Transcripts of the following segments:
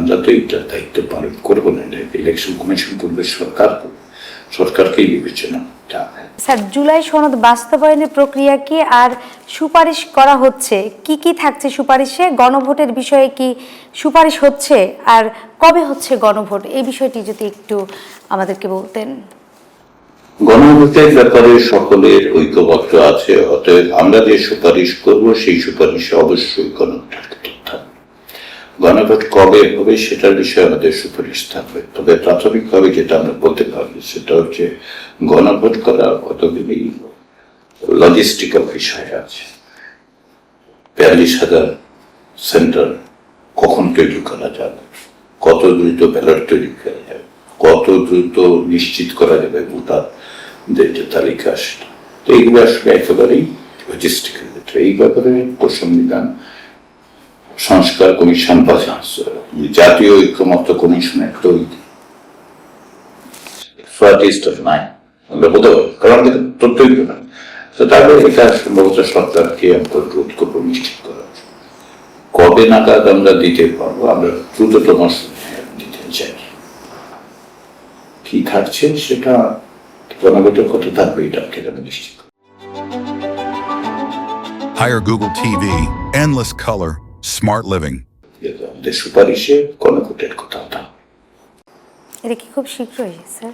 আমরা তো দায়িত্ব পালন করব না ইলেকশন কমিশন করবে সরকার। সরকারকেই বিবেচনা স্যার জুলাই সনদ বাস্তবায়নের প্রক্রিয়া কি আর সুপারিশ করা হচ্ছে কি কি থাকছে সুপারিশে? গণভোটের বিষয়ে কি সুপারিশ হচ্ছে? আর কবে হচ্ছে গণভোট? এই বিষয়টি যদি একটু আমাদেরকে বলতেন। গণভোটের ব্যাপারে সকলের ঐক্যবদ্ধ আছে অতএব আমরা যে সুপারিশ করব সেই সুপারিশে অবশ্যই গণভোটের থাকবে। গণভোট কবে হবে সেটার বিষয়ে আমাদের সুপারিশ থাকবে। তবে প্রাথমিকভাবে যেটা আমরা বলতে পারি সেটা হচ্ছে গণভোট করা কতগুলি লজিস্টিক্যাল বিষয় আছে। বিয়াল্লিশ হাজার সেন্টার কখন তৈরি করা যাবে? কত দ্রুত ব্যালট তৈরি করা যাবে? কত দ্রুত নিশ্চিত করা যাবে ভোটারদের যে তালিকা সেটা? তো এইগুলো আসলে একেবারেই লজিস্টিক্যাল এই ব্যাপারে সংবিধান সংস্কার কমিশন বা জাতীয় ঐক্যমত্য কমিশনের তৈরি। ফার্টিস্ট অফ নাইন আমরা বলতে পারি কারণ তথ্যই না। তো তারপরে এটা সম্ভবত সরকারকে আমাদের ঐক্য নিশ্চিত করা কবে নাগাদ আমরা দিতে পারব? আমরা দ্রুততম দিতে চাই। কি থাকছে সেটা কত থাকবে এটা নিশ্চিত। Hire Google TV, endless color, living. যেহেতু আমাদের সুপারিশে গণভোটের কথা থাকবে এটা কি খুব শীঘ্রই স্যার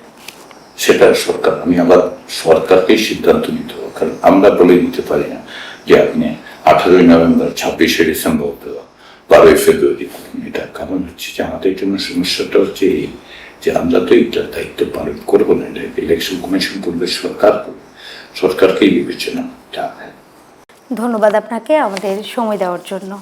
সেটা সরকার আমি আবার সরকারকেই সিদ্ধান্ত নিতে হবে কারণ আমরা বলে দিতে পারি না যে আপনি আঠারোই নভেম্বর ছাব্বিশে ডিসেম্বর দেওয়া বারোই ফেব্রুয়ারি এটা কারণ হচ্ছে যে আমাদের জন্য সমস্যাটা হচ্ছে এই যে আমরা তো এটা দায়িত্ব পালন করব না ইলেকশন কমিশন করবে সরকার করবে। সরকারকেই বিবেচনা ধন্যবাদ আপনাকে আমাদের সময় দেওয়ার জন্য